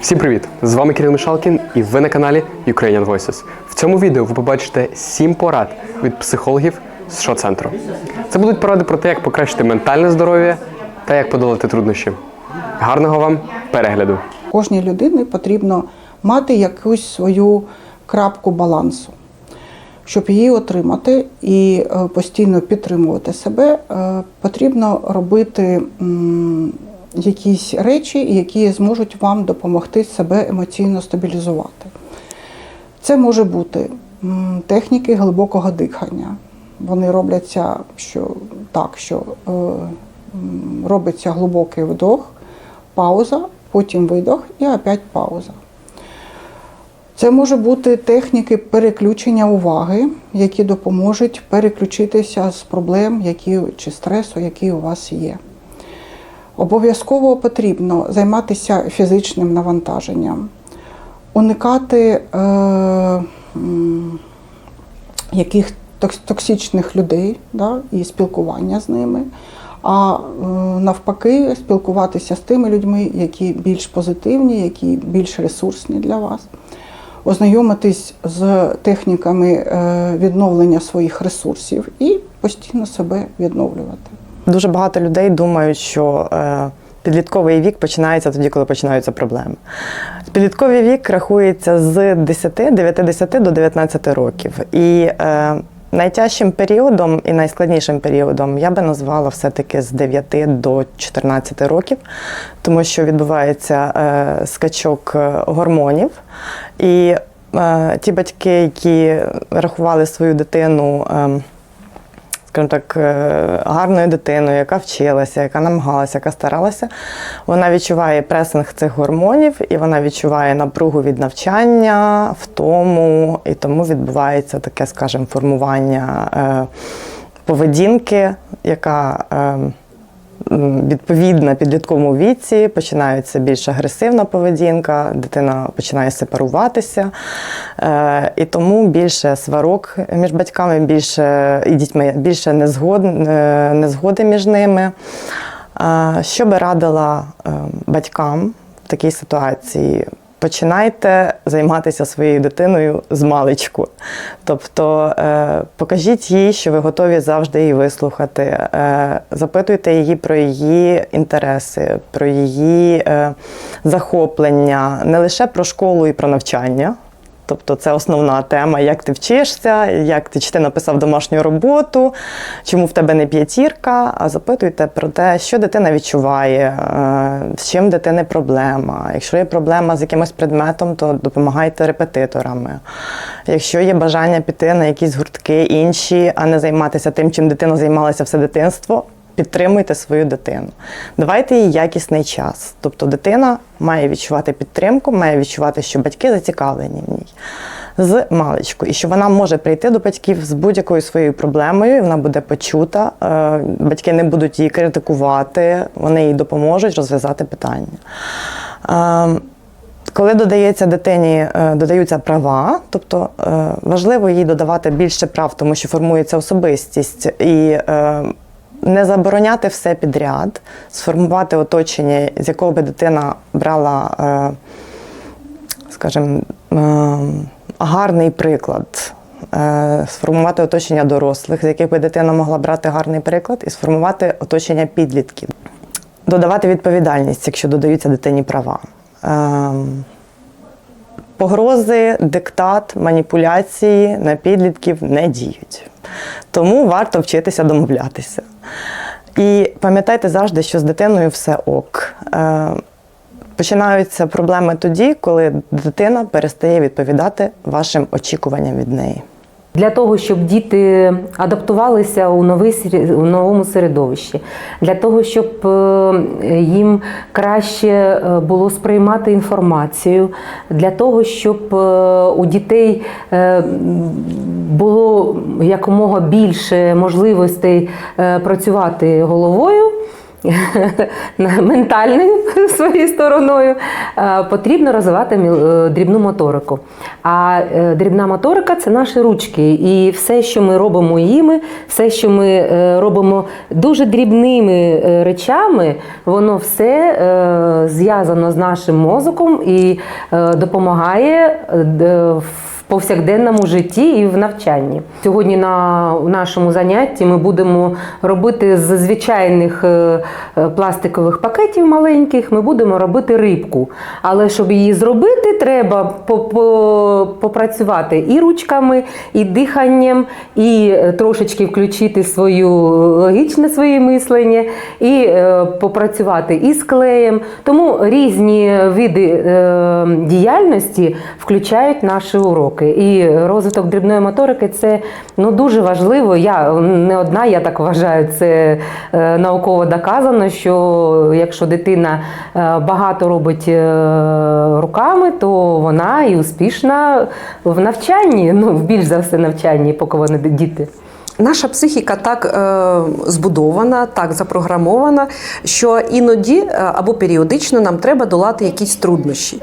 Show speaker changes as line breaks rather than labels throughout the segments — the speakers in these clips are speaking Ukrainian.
Всім привіт! З вами Кирил Мішалкін і ви на каналі Ukrainian Voices. В цьому відео ви побачите 7 порад від психологів з шо-центру. Це будуть поради про те, як покращити ментальне здоров'я та як подолати труднощі. Гарного вам перегляду!
Кожній людині потрібно мати якусь свою крапку балансу. Щоб її отримати і е, постійно підтримувати себе, е, потрібно робити якісь речі, які зможуть вам допомогти себе емоційно стабілізувати. Це може бути техніки глибокого дихання. Вони робляться що, так, що е, робиться глибокий вдох, пауза, потім видох і опять пауза. Це може бути техніки переключення уваги, які допоможуть переключитися з проблем, які чи стресу, який у вас є. Обов'язково потрібно займатися фізичним навантаженням, уникати е, яких токсичних людей да, і спілкування з ними, а е, навпаки, спілкуватися з тими людьми, які більш позитивні, які більш ресурсні для вас ознайомитись з техніками е, відновлення своїх ресурсів і постійно себе відновлювати.
Дуже багато людей думають, що е, підлітковий вік починається тоді, коли починаються проблеми. Підлітковий вік рахується з 10, 9-10 до 19 років. І е, найтяжчим періодом і найскладнішим періодом я би назвала все-таки з 9 до 14 років, тому що відбувається е, скачок е, гормонів. І е, ті батьки, які рахували свою дитину. ем, скажімо так, е, гарною дитиною, яка вчилася, яка намагалася, яка старалася, вона відчуває пресинг цих гормонів і вона відчуває напругу від навчання, втому, і тому відбувається таке, скажімо, формування е, поведінки, яка е, м, відповідна підлітковому віці, починається більш агресивна поведінка, дитина починає сепаруватися. Е, і тому більше сварок між батьками, більше і дітьми, більше незгод, е, незгоди між ними. Е, Що би радила батькам в такій ситуації? Починайте займатися своєю дитиною з маличку. Тобто е, покажіть їй, що ви готові завжди її вислухати. Е, запитуйте її про її інтереси, про її е, захоплення, не лише про школу і про навчання. Тобто це основна тема, як ти вчишся, як ти чи ти написав домашню роботу, чому в тебе не п'ятірка, а запитуйте про те, що дитина відчуває, е, з чим дитини проблема. Якщо є проблема з якимось предметом, то допомагайте репетиторами. Якщо є бажання піти на якісь гуртки інші, а не займатися тим, чим дитина займалася все дитинство. Підтримуйте свою дитину. Давайте їй якісний час. Тобто дитина має відчувати підтримку, має відчувати, що батьки зацікавлені в ній з маличку, і що вона може прийти до батьків з будь-якою своєю проблемою, і вона буде почута. е, Батьки не будуть її критикувати, вони їй допоможуть розв'язати питання. Е, коли додається дитині, е, додаються права, тобто важливо їй додавати більше прав, тому що формується особистість і не забороняти все підряд, сформувати оточення, з якого би дитина брала, е, скажімо, е, гарний приклад. Е, Сформувати оточення дорослих, з яких би дитина могла брати гарний приклад, і сформувати оточення підлітків. Додавати відповідальність, якщо додаються дитині права. Погрози, диктат, маніпуляції на підлітків не діють. Тому варто вчитися домовлятися. І пам'ятайте завжди, що з дитиною все ок. Е, Починаються проблеми тоді, коли дитина перестає відповідати вашим очікуванням від неї.
Для того, щоб діти адаптувалися у, новий, у новому середовищі, для того, щоб е, їм краще е, було сприймати інформацію, для того, щоб е, у дітей було якомога більше можливостей працювати головою. ментальною своєю стороною, е, потрібно розвивати е, дрібну моторику. А е, дрібна моторика це наші ручки. І все, що ми робимо їми, все, що ми робимо дуже дрібними речами, воно все зв'язано з нашим мозоком і допомагає в повсякденному житті і в навчанні. Сьогодні на нашому занятті ми будемо робити з звичайних е, е, пластикових пакетів маленьких, ми будемо робити рибку. Але щоб її зробити, треба по- по- попрацювати і ручками, і диханням, і е, трошечки включити свою логічне своє мислення, і попрацювати і з клеєм. Тому різні види діяльності включають наші уроки. І розвиток дрібної моторики це ну дуже важливо. Я не одна, я так вважаю. Це е, науково доказано, що якщо дитина е, багато робить е, руками, то вона і успішна в навчанні. Ну більш за все навчанні, поки вони діти.
Наша психіка так е, збудована, так запрограмована, що іноді е, або періодично нам треба долати якісь труднощі.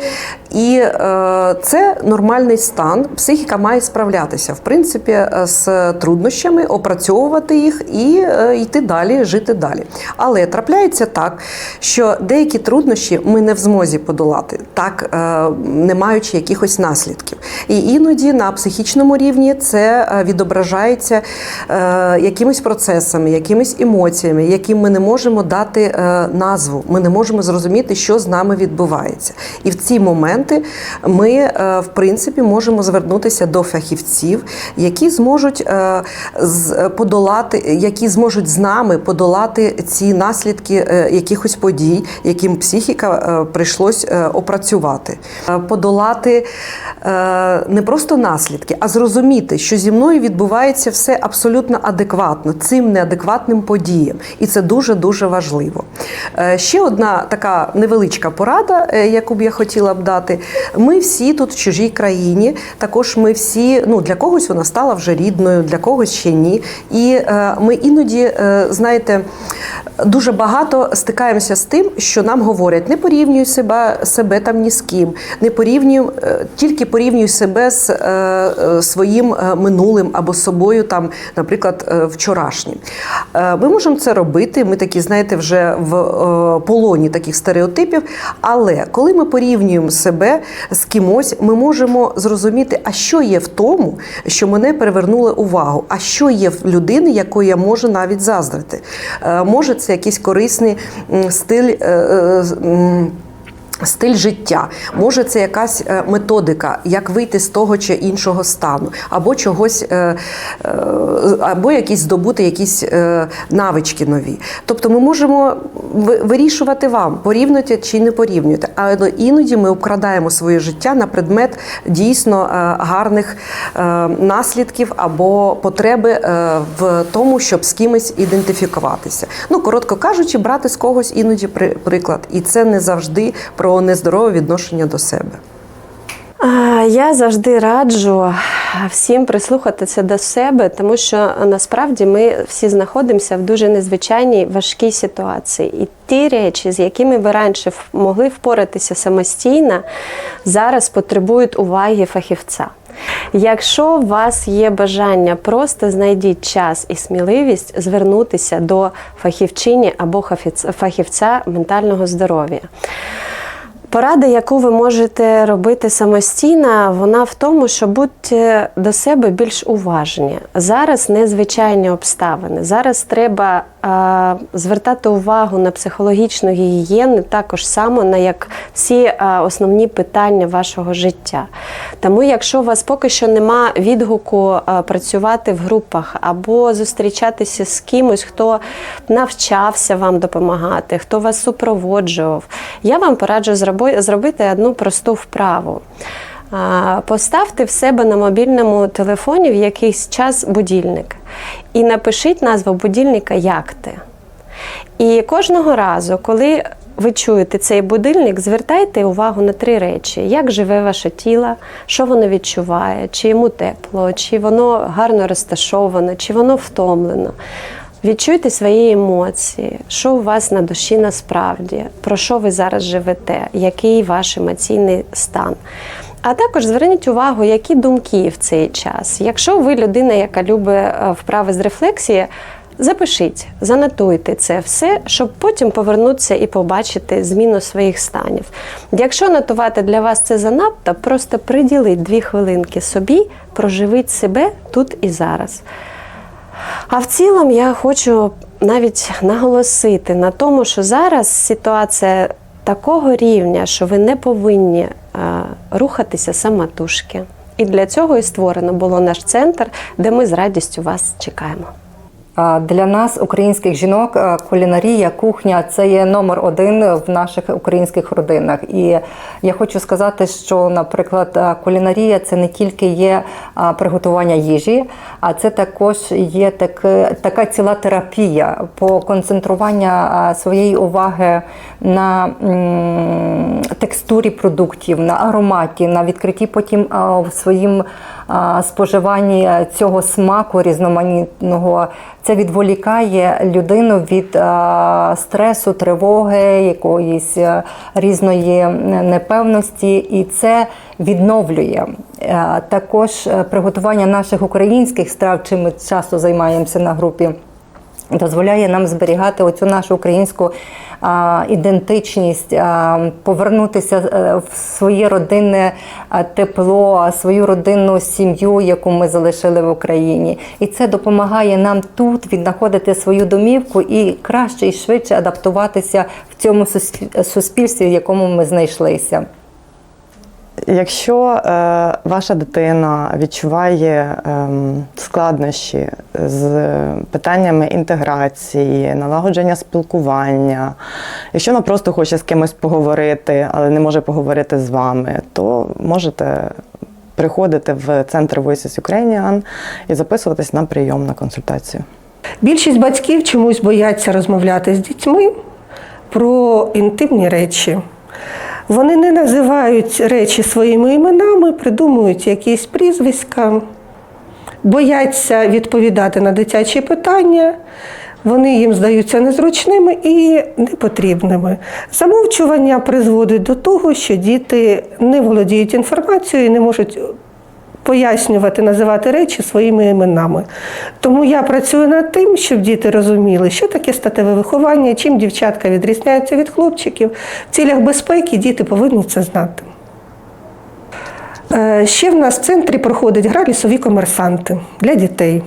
І е, це нормальний стан. Психіка має справлятися, в принципі, е, з труднощами, опрацьовувати їх і е, йти далі, жити далі. Але трапляється так, що деякі труднощі ми не в змозі подолати, так е, не маючи якихось наслідків. І іноді на психічному рівні це е, відображається якимись процесами, якимись емоціями, яким ми не можемо дати е, назву. Ми не можемо зрозуміти, що з нами відбувається. І в ці моменти ми, е, в принципі, можемо звернутися до фахівців, які зможуть е, подолати, які зможуть з нами подолати ці наслідки е, якихось подій, яким психіка е, прийшлось е, опрацювати, Е, подолати е, не просто наслідки, а зрозуміти, що зі мною відбувається все абсолютно адекватно цим неадекватним подіям, і це дуже дуже важливо. Е, Ще одна така невеличка порада, е, яку б я хотіла б дати. Ми всі тут в чужій країні. Також ми всі, ну для когось вона стала вже рідною, для когось ще ні. І е, ми іноді, знаєте, дуже багато стикаємося з тим, що нам говорять: не порівнюй себе, себе там ні з ким, не порівнюй, е, тільки порівнюй себе з е, е, своїм е, минулим або собою, там, наприклад, вчорашнім. Ми можемо це робити. Ми такі, знаєте, вже в е, полоні таких стереотипів. Але коли ми порівнюємо себе з кимось, ми можемо зрозуміти, а що є в тому, що мене перевернули увагу, а що є в людини, якої я можу навіть заздрити. Е, Може, це якийсь корисний стиль. Стиль життя, може, це якась е, методика, як вийти з того чи іншого стану, або чогось, е, е, або якісь здобути якісь навички нові. Тобто ми можемо вирішувати вам, порівнюєте чи не порівнюєте. Але іноді ми обкрадаємо своє життя на предмет дійсно гарних наслідків або потреби в тому, щоб з кимось ідентифікуватися. Ну, коротко кажучи, брати з когось іноді приклад, і це не завжди про нездорове відношення до себе.
Я завжди раджу всім прислухатися до себе, тому що насправді ми всі знаходимося в дуже незвичайній важкій ситуації. І ті речі, з якими ви раніше могли впоратися самостійно, зараз потребують уваги фахівця. Якщо у вас є бажання, просто знайдіть час і сміливість звернутися до фахівчині або фахівця ментального здоров'я. Порада, яку ви можете робити самостійно, вона в тому, що будьте до себе більш уважні. Зараз незвичайні обставини. Зараз треба е, звертати увагу на психологічну гігієну також само на як всі е, основні питання вашого життя. Тому, якщо у вас поки що нема відгуку е, працювати в групах або зустрічатися з кимось, хто навчався вам допомагати, хто вас супроводжував, я вам пораджу зроби- зробити одну просту вправу. Поставте в себе на мобільному телефоні в якийсь час будильник і напишіть назву будильника як ти. І кожного разу, коли ви чуєте цей будильник, звертайте увагу на три речі: як живе ваше тіло, що воно відчуває, чи йому тепло, чи воно гарно розташовано, чи воно втомлено. Відчуйте свої емоції, що у вас на душі насправді, про що ви зараз живете, який ваш емоційний стан. А також зверніть увагу, які думки в цей час. Якщо ви людина, яка любить е, вправи з рефлексії, запишіть, занотуйте це все, щоб потім повернутися і побачити зміну своїх станів. Якщо нотувати для вас це занадто, просто приділіть дві хвилинки собі, проживіть себе тут і зараз. А в цілому я хочу навіть наголосити на тому, що зараз ситуація такого рівня, що ви не повинні е, рухатися самотужки. І для цього і створено було наш центр, де ми з радістю вас чекаємо.
Для нас, українських жінок, кулінарія, кухня це є номер один в наших українських родинах. І я хочу сказати, що, наприклад, кулінарія це не тільки є приготування їжі, а це також є таке, така ціла терапія по концентрування своєї уваги на текстурі продуктів, на ароматі, на відкритті потім в своїм споживанні цього смаку різноманітного. Це відволікає людину від стресу, тривоги, якоїсь різної непевності, і це відновлює. Е, Також е, приготування наших українських страв, чим ми часто займаємося на групі дозволяє нам зберігати оцю нашу українську ідентичність, повернутися е, в своє родинне тепло, свою родинну сім'ю, яку ми залишили в Україні. І це допомагає нам тут віднаходити свою домівку і краще і швидше адаптуватися в цьому суспіль- суспільстві, в якому ми знайшлися.
Якщо е, ваша дитина відчуває ем, складнощі з питаннями інтеграції, налагодження спілкування, якщо вона просто хоче з кимось поговорити, але не може поговорити з вами, то можете приходити в центр Voices Ukrainian і записуватись на прийом на консультацію.
Більшість батьків чомусь бояться розмовляти з дітьми про інтимні речі. Вони не називають речі своїми іменами, придумують якісь прізвиська, бояться відповідати на дитячі питання. Вони їм здаються незручними і непотрібними. Замовчування призводить до того, що діти не володіють інформацією і не можуть пояснювати, називати речі своїми іменами. Тому я працюю над тим, щоб діти розуміли, що таке статеве виховання, чим дівчатка відрізняються від хлопчиків. В цілях безпеки діти повинні це знати. Е, Ще в нас в центрі проходить гра лісові комерсанти для дітей.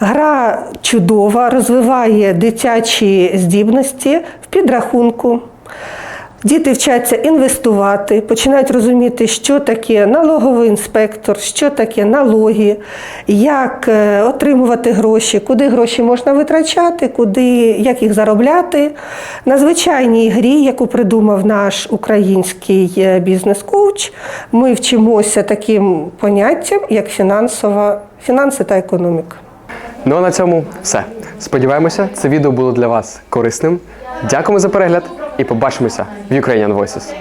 Гра чудова, розвиває дитячі здібності в підрахунку. Діти вчаться інвестувати, починають розуміти, що таке налоговий інспектор, що таке налоги, як е, отримувати гроші, куди гроші можна витрачати, куди, як їх заробляти. На звичайній грі, яку придумав наш український е, бізнес-коуч, ми вчимося таким поняттям, як фінансова, фінанси та економіка.
Ну а на цьому все. Сподіваємося, це відео було для вас корисним. Дякуємо за перегляд і побачимося в Ukrainian Voices.